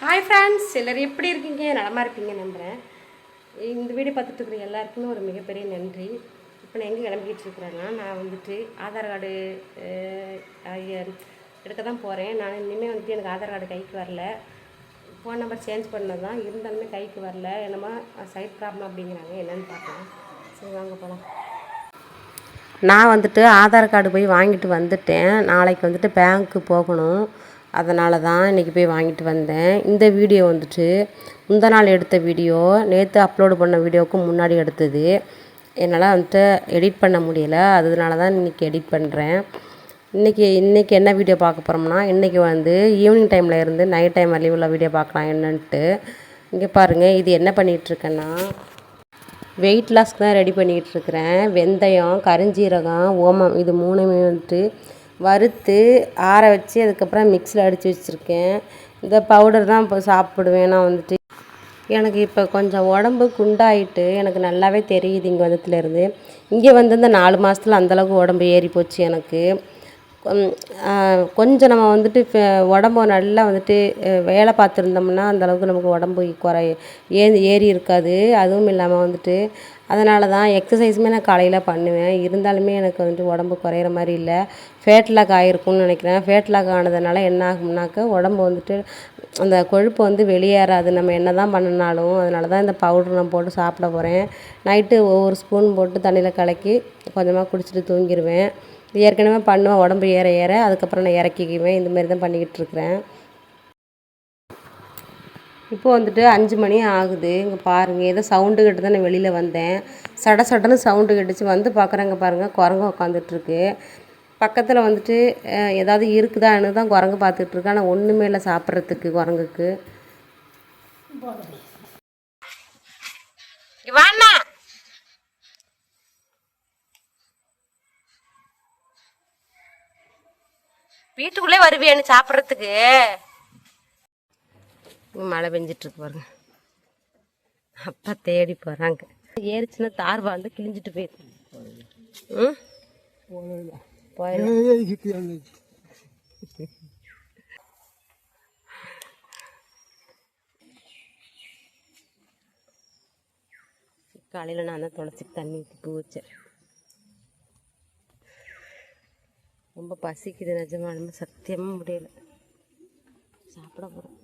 Hi friends எல்லோரும் எப்படி இருக்கீங்க? நலமாக இருப்பீங்க நம்புகிறேன் இந்த வீடியோ பார்த்துட்டு இருக்கிற எல்லாருக்குமே ஒரு மிகப்பெரிய நன்றி. இப்போ நான் எங்கே கிளம்பிக்கிட்டு இருக்கிறேன்னா நான் வந்துட்டு ஆதார் கார்டு எடுக்க தான் போகிறேன் நான் இனிமேல் வந்துட்டு எனக்கு ஆதார் கார்டு கைக்கு வரல. ஃபோன் நம்பர் சேஞ்ச் பண்ணது தான். இருந்தாலுமே கைக்கு வரல. என்னமோ சைட் ப்ராப்ளம் அப்படிங்கிறாங்க. என்னென்னு பார்க்கலாம். சரி வாங்க போகலாம் நான் வந்துட்டு ஆதார் கார்டு போய் வாங்கிட்டு வந்துட்டேன். நாளைக்கு வந்துட்டு பேங்க்கு போகணும். அதனால தான் இன்றைக்கி போய் வாங்கிட்டு வந்தேன். இந்த வீடியோ வந்துட்டு முந்த நாள் எடுத்த வீடியோ நேற்று அப்லோடு பண்ண வீடியோவுக்கு முன்னாடி எடுத்தது. என்னால் வந்துட்டு எடிட் பண்ண முடியல. அதனால தான் இன்றைக்கி எடிட் பண்ணுறேன் இன்றைக்கி இன்றைக்கி என்ன வீடியோ பார்க்க போகிறோம்னா இன்றைக்கி வந்து ஈவினிங் டைமில் இருந்து நைட் டைம் வரையும் உள்ள வீடியோ பார்க்கலாம் என்னன்ட்டு. இங்கே பாருங்கள் இது என்ன பண்ணிகிட்ருக்கேன்னா வெயிட் லாஸ்க்கு தான் ரெடி பண்ணிக்கிட்டு இருக்கிறேன். வெந்தயம் கருஞ்சீரகம் ஓமம் இது மூணுமே வந்துட்டு வறுத்து ஆற வச்சு அதுக்கப்புறம் மிக்ஸியில் அடித்து வச்சுருக்கேன். இந்த பவுடர் தான் இப்போ சாப்பிடுவேன் நான் வந்துட்டு. எனக்கு இப்போ கொஞ்சம் உடம்பு குண்டாயிட்டு எனக்கு நல்லாவே தெரியுது இங்கே வந்ததுலேருந்து இங்கே வந்து இந்த நாலு மாதத்துல அந்தளவுக்கு உடம்பு ஏறி போச்சு எனக்கு. கொஞ்சம் நம்ம வந்துட்டு இப்போ உடம்ப நல்லா வந்துட்டு வேலை பார்த்துருந்தோம்னா அந்தளவுக்கு நமக்கு உடம்பு குறை ஏறி ஏறி இருக்காது. அதுவும் இல்லாமல் வந்துட்டு அதனால தான் எக்ஸசைஸுமே நான் காலையில் பண்ணுவேன். இருந்தாலுமே எனக்கு வந்துட்டு உடம்பு குறையிற மாதிரி இல்லை. ஃபேட் லாக் ஆகிருக்கும்னு நினைக்கிறேன். ஃபேட் லாக் ஆனதுனால என்ன ஆகும்னாக்க உடம்பு வந்துட்டு அந்த கொழுப்பு வந்து வெளியேறாது. நம்ம என்ன தான் பண்ணினாலும் அதனால தான் இந்த பவுடர் நான் போட்டு சாப்பிட போகிறேன் நைட்டு ஒவ்வொரு ஸ்பூன் போட்டு தண்ணியில் கலக்கி கொஞ்சமாக குடிச்சிட்டு தூங்கிடுவேன் ஏற்கனவே பண்ணுவேன் உடம்பு ஏற ஏற. அதுக்கப்புறம் நான் இறக்கிக்குவேன். இந்த மாதிரி தான் பண்ணிக்கிட்டு இருக்கிறேன். இப்போ வந்துட்டு அஞ்சு மணி ஆகுது. இங்கே பாருங்கள் ஏதோ சவுண்டு கேட்டு தான் நான் வெளியில் வந்தேன். சட சடன்னு சவுண்டு கேட்டுச்சு. வந்து பார்க்குறேங்க பாருங்கள் குரங்கு உட்காந்துட்ருக்கு பக்கத்தில் வந்துட்டு ஏதாவது இருக்குதான்னு தான் குரங்கு பார்த்துட்ருக்கு ஆனால் ஒன்றுமே இல்லை சாப்பிட்றதுக்கு குரங்குக்கு. வாண்ணா. வீட்டுக்குள்ளே வருவியான்னு சாப்பிட்றதுக்கு. மழை பெஞ்சிட்டு இருக்கு பாருங்க. அப்பா தேடி போகிறாங்க ஏறிச்சுன்னா தார் வந்து கிழிஞ்சிட்டு போயிருக்கு ம்? காலையில் நான் தான் துளசிக்கு தண்ணி ஊற்றி பூ வச்சேன். ரொம்ப பசிக்குது நிஜமாலுமே சத்தியமாக முடியல சாப்பிட போகிறோம்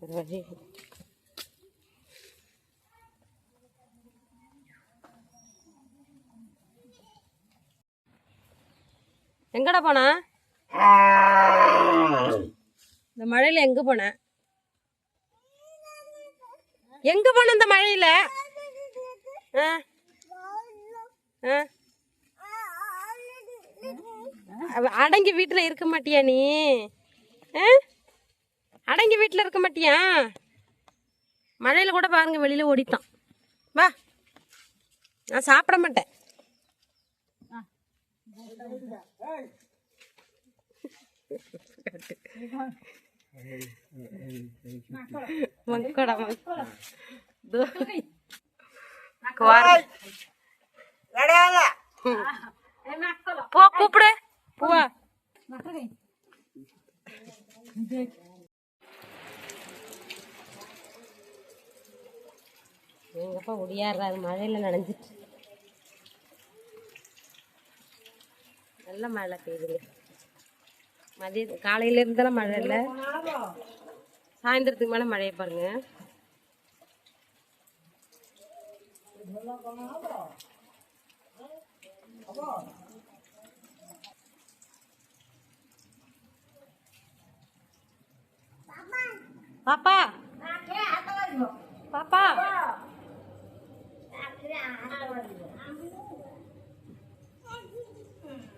ஒரு வழி இல்லை. எங்கடா போன இந்த மழையில எங்க போன எங்க போன இந்த மழையில ஆ? ஆ? அடங்கி வீட்டில் இருக்க மாட்டியா நீ? ஆ? அடங்கி வீட்டில் இருக்க மாட்டியா? மழையில் கூட பாருங்க வெளியில் ஓடிட்டான். வா. நான் சாப்பிட மாட்டேன். மங்கடா மங்கடா அது மழையில் நனைஞ்சிட்டு நல்ல மழை பெய்யுதுங்க மதிய காலையில இருந்தாலும் மழை இல்லை. சாயந்தரத்துக்கு மேல மழையை பாருங்க. பாப்பா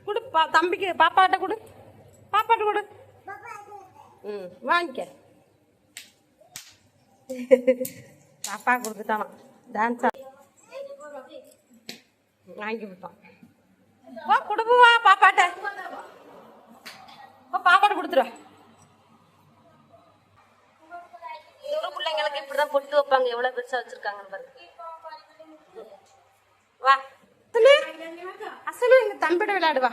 கொடு பா தம்பிக்கு பாப்பாட்ட கொடு. பாப்பாட்ட கொடு. ம் வாங்கிக்க. பாப்பா கொடுத்துட்டானா. டான்ஸ் வாங்கி விட்டான் வா கொடுப்பு வா பாப்பாட்ட. வா பாப்பாட்ட கொடுத்துரு. ஒரு பிள்ளைங்களுக்கு இப்படிதான் பொட்டு வைப்பாங்க. எவ்வளவு பெருசா வச்சிருக்காங்கன்னு பாருங்க வா. அசலு எங்க தம்பியோட விளையாடு வா.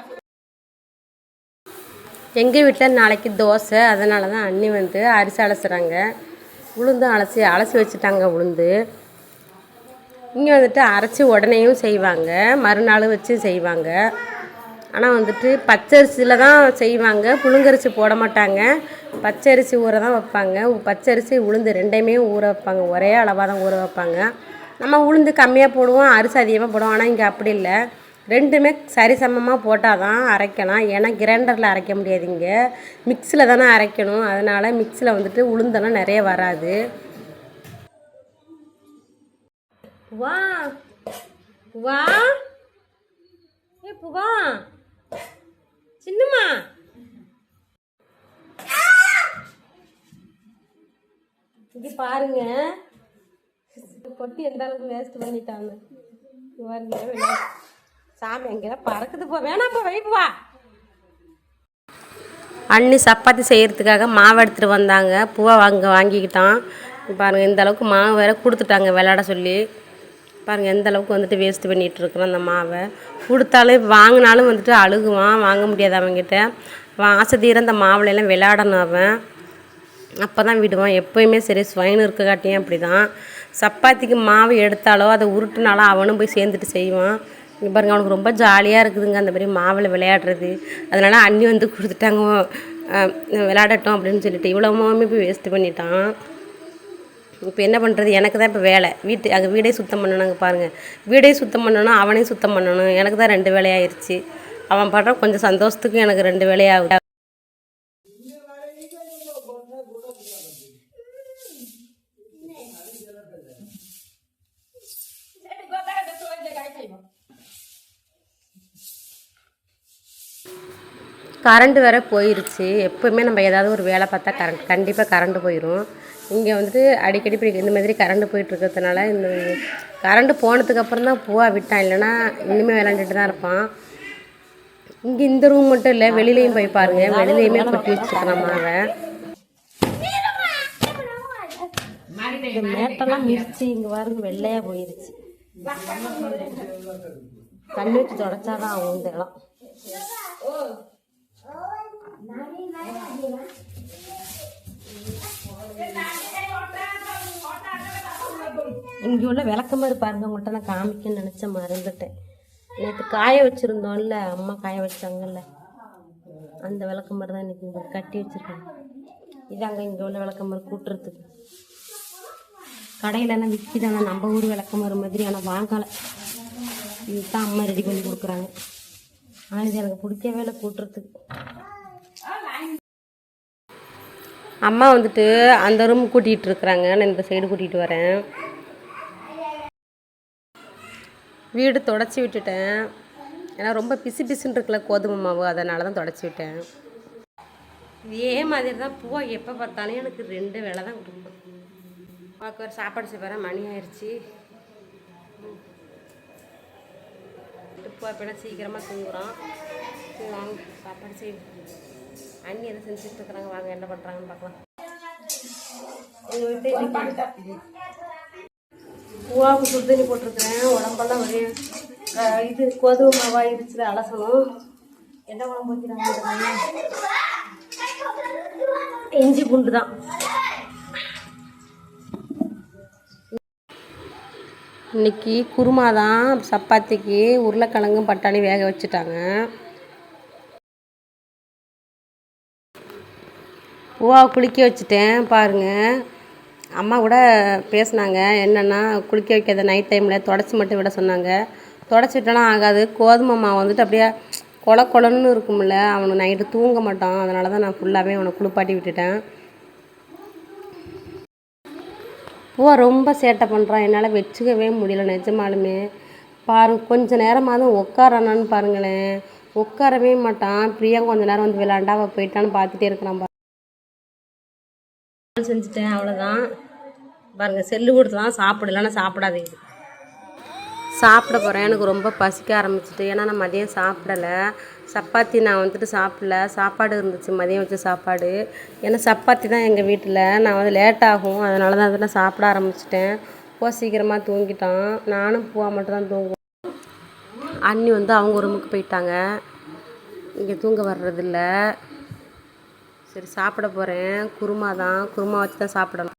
எங்கள் வீட்டில் நாளைக்கு தோசை அதனால தான் அண்ணி வந்து அரிசி அலசுறாங்க. உளுந்து அலசி அலசி வச்சுட்டாங்க உளுந்து. இங்கே வந்துட்டு அரைச்சி உடனேயும் செய்வாங்க மறுநாள் வச்சு செய்வாங்க. ஆனால் வந்துட்டு பச்சரிசியில் தான் செய்வாங்க புழுங்கரிசி போட மாட்டாங்க. பச்சரிசி ஊற தான் வைப்பாங்க. பச்சரிசி உளுந்து ரெண்டையுமே ஊற வைப்பாங்க. ஒரே அளவாக தான் ஊற வைப்பாங்க. நம்ம உளுந்து கம்மியாக போடுவோம் அரிசி அதிகமாக போடுவோம். ஆனால் இங்கே அப்படி இல்லை. ரெண்டுமே சரிசமமாக போட்டால் தான் அரைக்கலாம். ஏன்னா கிரைண்டரில் அரைக்க முடியாது இங்கே. மிக்ஸியில் தானே அரைக்கணும். அதனால் மிக்ஸியில் வந்துட்டு உளுந்தெல்லாம் நிறைய வராது. வா. வா. ஏ புகா. சின்னம்மா இது பாருங்க. பொட்டி எந்த அளவுக்கு வேஸ்ட் பண்ணிட்டாங்க. பாருங்க. சாமி அங்கெல்லாம் பறக்குது போ வேணாம் போ வைப்பு வா. அண்ணி சப்பாத்தி செய்கிறதுக்காக மாவு எடுத்துகிட்டு வந்தாங்க. பூவை வாங்க வாங்கிக்கிட்டான். பாருங்கள் இந்த அளவுக்கு மாவு வேற கொடுத்துட்டாங்க விளையாட சொல்லி. பாருங்கள் எந்த அளவுக்கு வந்துட்டு வேஸ்ட் பண்ணிகிட்டு இருக்கிறோம் அந்த மாவை. கொடுத்தாலும் வாங்கினாலும் வந்துட்டு அழுகுவான். வாங்க முடியாது அவங்ககிட்ட அவன் ஆசை தீர அந்த மாவுல எல்லாம் விளையாடணும் அவன். அப்போ தான் விடுவான். எப்போயுமே சரி ஸ்வைன் இருக்க காட்டியும் அப்படி தான் சப்பாத்திக்கு மாவு எடுத்தாலோ அதை உருட்டுனாலோ அவனும் போய் சேர்ந்துட்டு செய்வான். இங்கே பாருங்கள் அவனுக்கு ரொம்ப ஜாலியாக இருக்குதுங்க அந்த மாதிரி மாவில் விளையாடுறது. அதனால் அண்ணி வந்து கொடுத்துட்டாங்க விளையாடட்டும் அப்படின்னு சொல்லிட்டு. இவ்வளோ மாவுமே போய் வேஸ்ட்டு பண்ணிட்டான். இப்போ என்ன பண்ணுறது எனக்கு தான் இப்போ வேலை. வீட்டு அங்கே வீடே சுத்தம் பண்ணணுங்க பாருங்கள் வீடே சுத்தம் பண்ணணும் அவனையும் சுத்தம் பண்ணணும். எனக்கு தான் ரெண்டு வேலையாயிருச்சு. அவன் படுற கொஞ்சம் சந்தோஷத்துக்கு எனக்கு ரெண்டு வேலையாகுது. கரண்ட்டு வேற போயிருச்சு. எப்போவுமே நம்ம ஏதாவது ஒரு வேலை பார்த்தா கரண்ட் கண்டிப்பாக கரண்ட்டு போயிடும் இங்கே வந்துட்டு அடிக்கடி இப்படி இந்த மாதிரி கரண்ட்டு போயிட்டு இருக்கிறதுனால இந்த கரண்ட்டு போனதுக்கப்புறம் தான் பூவா விட்டான். இல்லைன்னா இன்னுமே விளாண்டுட்டு தான் இருப்பான். இங்கே இந்த ரூம் மட்டும் இல்லை வெளியிலையும் போய் பாருங்க. வெளியிலையுமே கொட்டி வச்சுருக்கான் மாவை. இந்த மேட்டெல்லாம் மிதிச்சு இங்கே பாருங்க வெள்ளையாக போயிருச்சு. தண்ணி வச்சு தொடச்சாதான் ஆகும் இந்த இடம் இங்கே உள்ள விளக்கமாறு பாருங்க. உங்கள்கிட்ட நான் காமிக்கன்னு நினச்ச மறந்துட்டேன். நேற்று காய வச்சுருந்தோம்ல அம்மா காய வச்சாங்கல்ல. அந்த விளக்கமாறு தான் இன்னைக்கு இங்கே கட்டி வச்சுருக்காங்க. இதாங்க இங்கே உள்ள விளக்கமாறு கூட்டுறதுக்கு. கடையிலலாம் விற்கிதாங்க நம்ம ஊர் விளக்கமாறு மாதிரி ஆனால் வாங்கலை. இதுதான் அம்மா ரெடி பண்ணி கொடுக்குறாங்க. ஆனால் இது எனக்கு பிடிக்கவே இல்லை கூட்டுறதுக்கு. அம்மா வந்துட்டு அந்த ரூம் கூட்டிகிட்டு இருக்கிறாங்க. நான் இந்த சைடு கூட்டிகிட்டு வரேன். வீடு தொடச்சி விட்டுட்டேன். ஏன்னா ரொம்ப பிசு பிசுன்னு இருக்குல்ல கோதுமை மாவு அதனால தான் தொடச்சி விட்டேன். இதே மாதிரி தான் பூவை எப்போ பார்த்தாலும் எனக்கு ரெண்டு வேலை தான் கொடுக்கும் பார்க்க ஒரு சாப்பாடு செய்வேன் மணி ஆயிடுச்சு பூவை இப்போ சீக்கிரமாக தூங்குறோம் வாங்க சாப்பாடு செய்வோம் அண்ணி எதை செஞ்சுட்டு இருக்கிறாங்க வாங்க என்ன பண்ணுறாங்கன்னு பார்க்கலாம். எங்கள் வீட்டு பூவாவுக்கு சுடு தண்ணி போட்டிருக்கிறேன். உடம்பெல்லாம் ஒரே இது கோதுமை மாவா இருச்சுல அலசணும். என்ன உடம்பு வைக்கிறாங்க இஞ்சி பூண்டு தான். இன்னைக்கு குருமா தான் சப்பாத்திக்கு உருளைக்கிழங்கும் பட்டாணி வேக வச்சுட்டாங்க. பூவாவை குளிக்க வச்சுட்டேன் பாருங்கள் அம்மா கூட பேசுனாங்க என்னென்னா குளிக்க வைக்காத நைட் டைமில் தொடச்சி மட்டும் விட சொன்னாங்க. தொடச்சி விட்டாலும் ஆகாது. கோதுமை மாவு வந்துட்டு அப்படியே கொல கொலன்னு இருக்கும்ல அவனுக்கு நைட்டு தூங்க மாட்டான். அதனால தான் நான் ஃபுல்லாகவே அவனை குளிப்பாட்டி விட்டுட்டேன். பூவா ரொம்ப சேட்டை பண்ணுறான் என்னால் வச்சுக்கவே முடியல நிஜமாலுமே. பாரு கொஞ்சம் நேரமாவது உட்காரானான்னு பாருங்களேன். உட்காரவே மாட்டான். பிரியா கொஞ்ச நேரம் வந்து விளாண்டா அவள் போயிட்டான்னு பார்த்துட்டே இருக்கிறான் செஞ்சுட்டேன் அவ்வளோதான் பாருங்கள் செல்லு கொடுத்து தான் சாப்பிடு இல்லைன்னா சாப்பிட போகிறேன் எனக்கு ரொம்ப பசிக்க ஆரம்பிச்சிட்டு ஏன்னா நான் மதியம் சாப்பிடலை. சப்பாத்தி நான் வந்துட்டு சாப்பிடல. சாப்பாடு இருந்துச்சு மதியம் வச்ச சாப்பாடு. ஏன்னா சப்பாத்தி தான் எங்கள் வீட்டில். நான் வந்து லேட் ஆகும். அதனால தான் அதெல்லாம் சாப்பிட ஆரம்பிச்சிட்டேன். பூவா சீக்கிரமாக தூங்கிட்டான். நானும் பூவா மட்டும் தான் தூங்குவோம். அண்ணி வந்து அவங்க ரூமுக்கு போயிட்டாங்க. இங்கே தூங்க வர்றதில்லை. சரி சாப்பிட போகிறேன் குருமா தான். குருமா வச்சு தான் சாப்பிடணும்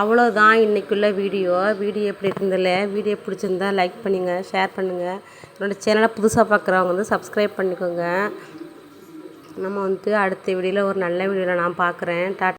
அவ்வளோதான் இன்றைக்குள்ள வீடியோ. வீடியோ எப்படி இருந்ததில்ல வீடியோ பிடிச்சிருந்தா லைக் பண்ணுங்கள் ஷேர் பண்ணுங்கள் என்னோடய சேனலை புதுசாக பார்க்குறவங்க வந்து சப்ஸ்கிரைப் பண்ணிக்கோங்க. நம்ம வந்து அடுத்த வீடியோவில் ஒரு நல்ல வீடியோவில் நான் பார்க்குறேன் டாட்